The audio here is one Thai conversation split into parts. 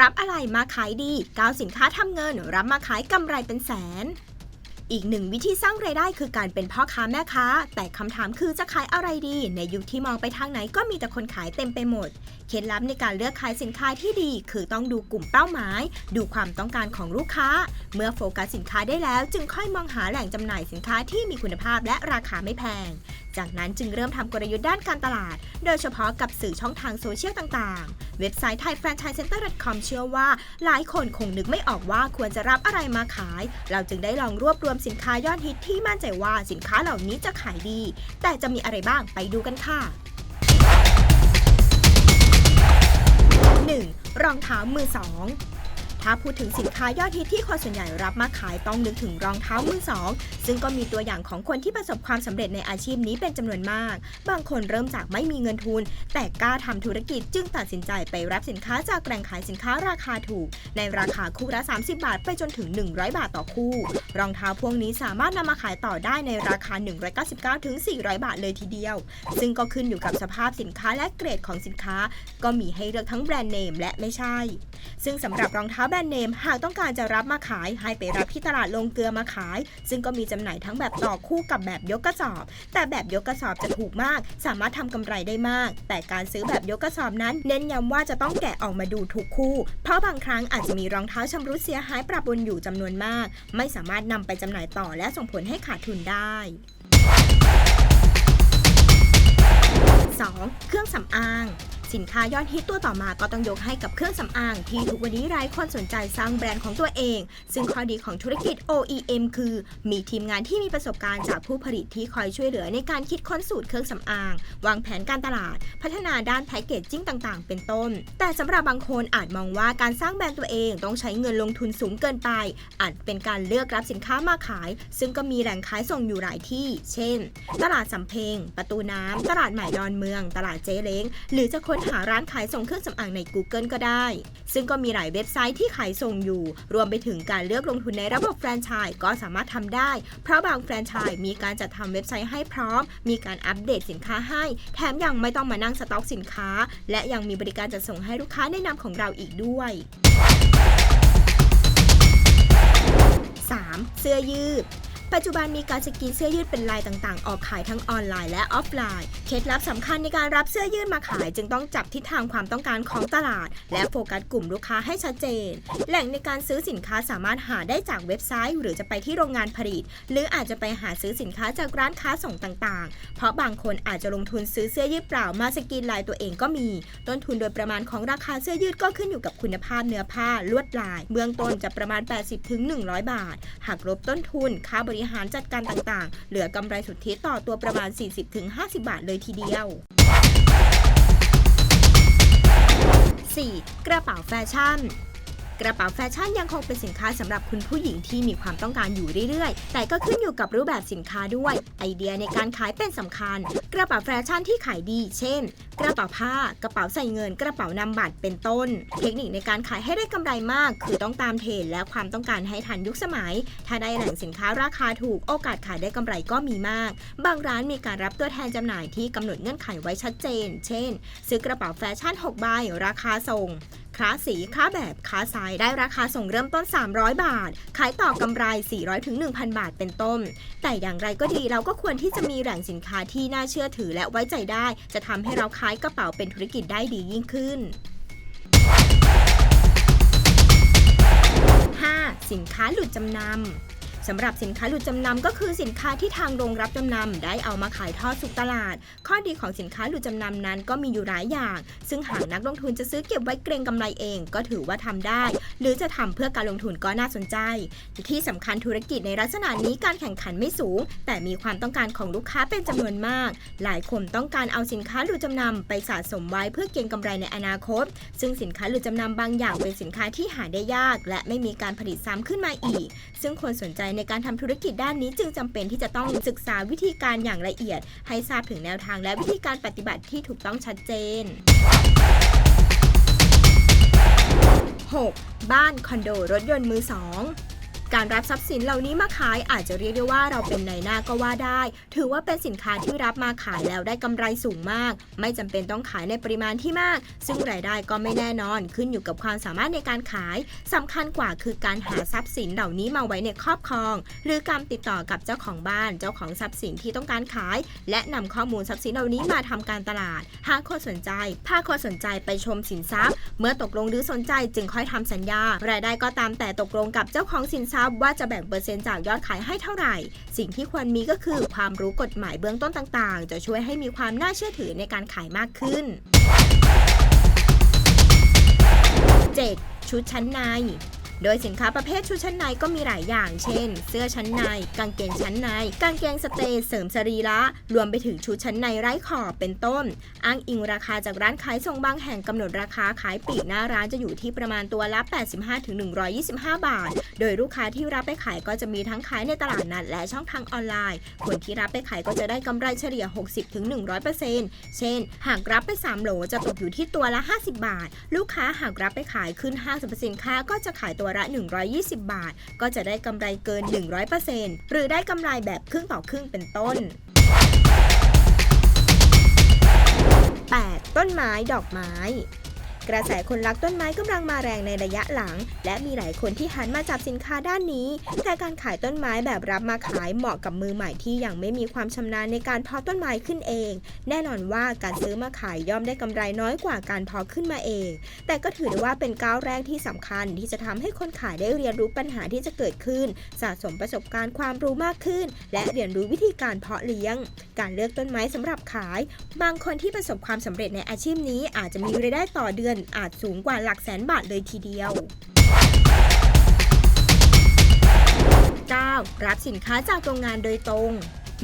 รับอะไรมาขายดีก้าวสินค้าทำเงิน รับมาขายกำไรเป็นแสน อีกหนึ่งวิธีสร้างไรายได้คือการเป็นพ่อค้าแม่ค้า แต่คำถามคือจะขายอะไรดี ในยุคที่มองไปทางไหนก็มีแต่คนขายเต็มไปหมด เคล็ดลับในการเลือกขายสินค้าที่ดี คือต้องดูกลุ่มเป้าหมาย ดูความต้องการของลูกค้า เมื่อโฟกัสสินค้าได้แล้ว จึงค่อยมองหาแหล่งจำหน่ายสินค้าที่มีคุณภาพและราคาไม่แพง จากนั้นจึงเริ่มทำกลยุทธ์ด้านการตลาด โดยเฉพาะกับสื่อช่องทางโซเชียลต่างๆ เว็บไซต์ thaifranchisecenter.com เชื่อว่าหลายคนคงนึกไม่ออกว่าควรจะรับอะไรมาขาย เราจึงได้ลองรวบรวมสินค้ายอดฮิตที่มั่นใจว่าสินค้าเหล่านี้จะขายดี แต่จะมีอะไรบ้างไปดูกันค่ะ 1. รองเท้ามือสอง ถ้าพูดถึงสินค้ายอดฮิตที่คนส่วนใหญ่รับมาขายต้องนึกถึงรองเท้ามือสอง ซึ่งก็มีตัวอย่างของคนที่ประสบความสำเร็จในอาชีพนี้เป็นจำนวนมาก บางคนเริ่มจากไม่มีเงินทุน แต่กล้าทำธุรกิจจึงตัดสินใจไปรับสินค้าจากแหล่งขายสินค้าราคาถูก ในราคาคู่ละ 30 บาท ไปจนถึง 100 บาทต่อคู่ รองเท้าพวกนี้สามารถนำมาขายต่อได้ในราคา 199ถึง400 บาทเลยทีเดียว ซึ่งก็ขึ้นอยู่กับสภาพสินค้าและเกรดของสินค้า ก็มีให้เลือกทั้งแบรนด์เนมและไม่ใช่ ซึ่งสำหรับรองเท้ารนด์เนมหากต้องการจะรับมาขายให้ไปรับที่ตลาดลงเกลือมาขาย ซึ่งก็มีจำหน่ายทั้งแบบต่อคู่กับแบบยกกระสอบ แต่แบบยกกระสอบจะถูกมาก สามารถทำกำไรได้มาก แต่การซื้อแบบยกกระสอบนั้น เน้นย้ำว่าจะต้องแกะออกมาดูทุกคู่ เพราะบางครั้งอาจจะมีรองเท้าชำรุดเสียหายปรับนอยู่จำนวนมาก ไม่สามารถนำไปจำหน่ายต่อและส่งผลให้ขาดทุนได้ 2. เครื่องสำอาง สินค้ายอดฮิตตัวต่อมาก็ต้องยกให้กับเครื่องสำอาง ที่ทุกวันนี้หลายคนสนใจสร้างแบรนด์ของตัวเอง ซึ่งข้อดีของธุรกิจ OEM คือ มีทีมงานที่มีประสบการณ์จากผู้ผลิตที่คอยช่วยเหลือในการคิดค้นสูตรเครื่องสำอาง วางแผนการตลาด พัฒนาด้านแพคเกจจิ้งต่างๆ เป็นต้น แต่สำหรับบางคนอาจมองว่าการสร้างแบรนด์ตัวเองต้องใช้เงินลงทุนสูงเกินไป อาจเป็นการเลือกรับสินค้ามาขาย ซึ่งก็มีแหล่งขายส่งอยู่หลายที่ เช่น ตลาดสำเพ็งประตูน้ำตลาดใหม่ดอนเมือง ตลาดเจ๊เล้งหรือจะค้นหาร้านขายส่งเครื่องสำอางใน Google ก็ได้ ซึ่งก็มีหลายเว็บไซต์ที่ขายส่งอยู่ รวมไปถึงการเลือกลงทุนในระบบแฟรนไชส์ก็สามารถทำได้ เพราะบางแฟรนไชส์มีการจัดทำเว็บไซต์ให้พร้อม มีการอัปเดตสินค้าให้ แถมยังไม่ต้องมานั่งสต็อกสินค้า และยังมีบริการจัดส่งให้ลูกค้าในนามของเราอีกด้วย 3. เสื้อยืด ปัจจุบันมีการสกรีนเสื้อยืดเป็นลายต่างๆ ออกขายทั้งออนไลน์และออฟไลน์ เคล็ดลับสำคัญในการรับเสื้อยืดมาขาย จึงต้องจับทิศทางความต้องการของตลาด และโฟกัสกลุ่มลูกค้าให้ชัดเจน แหล่งในการซื้อสินค้าสามารถหาได้จากเว็บไซต์ หรือจะไปที่โรงงานผลิต หรืออาจจะไปหาซื้อสินค้าจากร้านค้าส่งต่างๆ เพราะบางคนอาจจะลงทุนซื้อเสื้อยืดเปล่ามาสกรีนลายตัวเองก็มี ต้นทุนโดยประมาณของราคาเสื้อยืดก็ขึ้นอยู่กับคุณภาพเนื้อผ้าลวดลาย เบื้องต้นจะประมาณ 80-100 บาท หากลบต้นทุนค่าบริหารจัดการต่างๆ เหลือกำไรสุทธิต่อตัวประมาณ 40-50 บาทเลยทีเดียว 4. กระเป๋าแฟชั่น กระเป๋าแฟชั่นยังคงเป็นสินค้าสำหรับคุณผู้หญิงที่มีความต้องการอยู่เรื่อยๆ แต่ก็ขึ้นอยู่กับรูปแบบสินค้าด้วย ไอเดียในการขายเป็นสำคัญ กระเป๋าแฟชั่นที่ขายดี เช่น กระเป๋าผ้า กระเป๋าใส่เงิน กระเป๋านำบัตรเป็นต้น เทคนิคในการขายให้ได้กำไรมาก คือต้องตามเทรนและความต้องการให้ทันยุคสมัย ถ้าได้แหล่งสินค้าราคาถูกโอกาสขายได้กำไรก็มีมาก บางร้านมีการรับตัวแทนจำหน่ายที่กำหนดเงื่อนไขไว้ชัดเจน เช่น ซื้อกระเป๋าแฟชั่น 6 ใบราคาส่ง ค้าสีค้าแบบค้าไซส์ได้ราคาส่งเริ่มต้น 300 บาท ขายต่อกำไร 400ถึง1,000 บาทเป็นต้น แต่อย่างไรก็ดีเราก็ควรที่จะมีแหล่งสินค้าที่น่าเชื่อถือและไว้ใจได้ จะทำให้เราขายกระเป๋าเป็นธุรกิจได้ดียิ่งขึ้น 5. สินค้าหลุดจำนำ สำหรับสินค้าหลุดจำนำก็คือสินค้าที่ทางโรงรับจำนำได้เอามาขายทอดสู่ตลาด ข้อดีของสินค้าหลุดจำนำนั้นก็มีอยู่หลายอย่าง ซึ่งหากนักลงทุนจะซื้อเก็บไว้เกรงกำไรเองก็ถือว่าทำได้ หรือจะทำเพื่อการลงทุนก็น่าสนใจ ที่สำคัญธุรกิจในลักษณะนี้การแข่งขันไม่สูง แต่มีความต้องการของลูกค้าเป็นจำนวนมาก หลายคนต้องการเอาสินค้าหลุดจำนำไปสะสมไว้เพื่อเก็งกำไรในอนาคต ซึ่งสินค้าหลุดจำนำบางอย่างเป็นสินค้าที่หาได้ยาก และไม่มีการผลิตซ้ำขึ้นมาอีก ซึ่งคนสนใจในการทำธุรกิจด้านนี้จึงจำเป็นที่จะต้องศึกษาวิธีการอย่างละเอียด ให้ทราบถึงแนวทางและวิธีการปฏิบัติที่ถูกต้องชัดเจน 6. บ้านคอนโดรถยนต์มือสอง การรับทรัพย์สินเหล่านี้มาขายอาจจะเรียกได้ว่าเราเป็นนายหน้าก็ว่าได้ ถือว่าเป็นสินค้าที่รับมาขายแล้วได้กำไรสูงมาก ไม่จำเป็นต้องขายในปริมาณที่มาก ซึ่งรายได้ก็ไม่แน่นอนขึ้นอยู่กับความสามารถในการขายสำคัญกว่าคือการหาทรัพย์สินเหล่านี้มาไว้ในครอบครอง หรือการติดต่อกับเจ้าของบ้าน เจ้าของทรัพย์สินที่ต้องการขาย และนำข้อมูลทรัพย์สินเหล่านี้มาทำการตลาด หากคนสนใจพาคนสนใจไปชมสินทรัพย์ เมื่อตกลงหรือสนใจจึงค่อยทำสัญญา รายได้ก็ตามแต่ตกลงกับเจ้าของสินทรัพย์ว่าจะแบ่งเปอร์เซ็นต์จากยอดขายให้เท่าไหร่ สิ่งที่ควรมีก็คือความรู้กฎหมายเบื้องต้นต่างๆ จะช่วยให้มีความน่าเชื่อถือในการขายมากขึ้น 7. ชุดชั้นใน โดยสินค้าประเภทชุดชั้นในก็มีหลายอย่าง เช่น เสื้อชั้นใน กางเกงชั้นใน กางเกงสเตย์เสริมสรีระ รวมไปถึงชุดชั้นในไร้ขอบเป็นต้น อ้างอิงราคาจากร้านขายส่งบางแห่งกำหนดราคาขายปลีกหน้าร้านจะอยู่ที่ประมาณตัวละ 85-125 บาท โดยลูกค้าที่รับไปขายก็จะมีทั้งขายในตลาดนัดและช่องทางออนไลน์ คนที่รับไปขายก็จะได้กำไรเฉลี่ย 60-100%เช่น หากรับไป 3 โหลจะตกอยู่ที่ตัวละ 50 บาท ลูกค้าหากรับไปขายขึ้นห้างสรรพสินค้าก็จะขายตัววละ 120 บาท ก็จะได้กำไรเกิน 100%หรือได้กำไรแบบครึ่งต่อครึ่งเป็นต้น 8. ต้นไม้ดอกไม้ กระแสคนรักต้นไม้กำลังมาแรงในระยะหลัง และมีหลายคนที่หันมาจับสินค้าด้านนี้ แต่การขายต้นไม้แบบรับมาขายเหมาะกับมือใหม่ที่ยังไม่มีความชำนาญในการเพาะต้นไม้ขึ้นเอง แน่นอนว่าการซื้อมาขายย่อมได้กำไรน้อยกว่าการเพาะขึ้นมาเอง แต่ก็ถือได้ว่าเป็นก้าวแรกที่สำคัญที่จะทำให้คนขายได้เรียนรู้ปัญหาที่จะเกิดขึ้น สะสมประสบการณ์ความรู้มากขึ้น และเรียนรู้วิธีการเพาะเลี้ยง การเลือกต้นไม้สำหรับขาย บางคนที่ประสบความสำเร็จในอาชีพนี้อาจจะมีรายได้ต่อเดือนอาจสูงกว่าหลักแสนบาทเลยทีเดียว 9. รับสินค้าจากโรงงานโดยตรง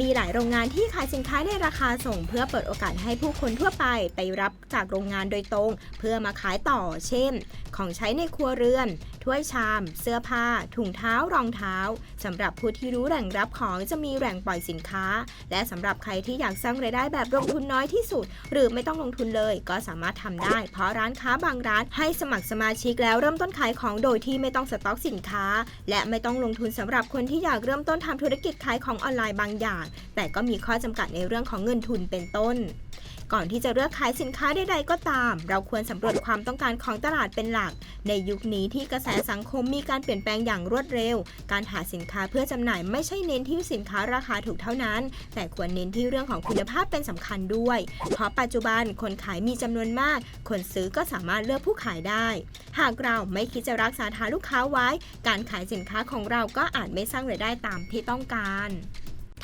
มีหลายโรงงานที่ขายสินค้าในราคาส่ง เพื่อเปิดโอกาสให้ผู้คนทั่วไปไปรับจากโรงงานโดยตรง เพื่อมาขายต่อ เช่น ของใช้ในครัวเรือน ถ้วยชาม เสื้อผ้า ถุงเท้ารองเท้าสำหรับผู้ที่รู้แหล่งรับของจะมีแหล่งปล่อยสินค้า และสำหรับใครที่อยากสร้างรายได้แบบลงทุนน้อยที่สุด หรือไม่ต้องลงทุนเลยก็สามารถทำได้ เพราะร้านค้าบางร้านให้สมัครสมาชิกแล้วเริ่มต้นขายของโดยที่ไม่ต้องสต็อกสินค้า และไม่ต้องลงทุนสำหรับคนที่อยากเริ่มต้นทำธุรกิจขายของออนไลน์บางอย่างแต่ก็มีข้อจำกัดในเรื่องของเงินทุนเป็นต้น ก่อนที่จะเลือกขายสินค้าใดๆก็ตาม เราควรสำรวจความต้องการของตลาดเป็นหลัก ในยุคนี้ที่กระแสสังคมมีการเปลี่ยนแปลงอย่างรวดเร็ว การหาสินค้าเพื่อจำหน่ายไม่ใช่เน้นที่สินค้าราคาถูกเท่านั้น แต่ควรเน้นที่เรื่องของคุณภาพเป็นสำคัญด้วย เพราะปัจจุบันคนขายมีจำนวนมาก คนซื้อก็สามารถเลือกผู้ขายได้ หากเราไม่คิดจะรักษาฐานลูกค้าไว้ การขายสินค้าของเราก็อาจไม่สร้างรายได้ตามที่ต้องการ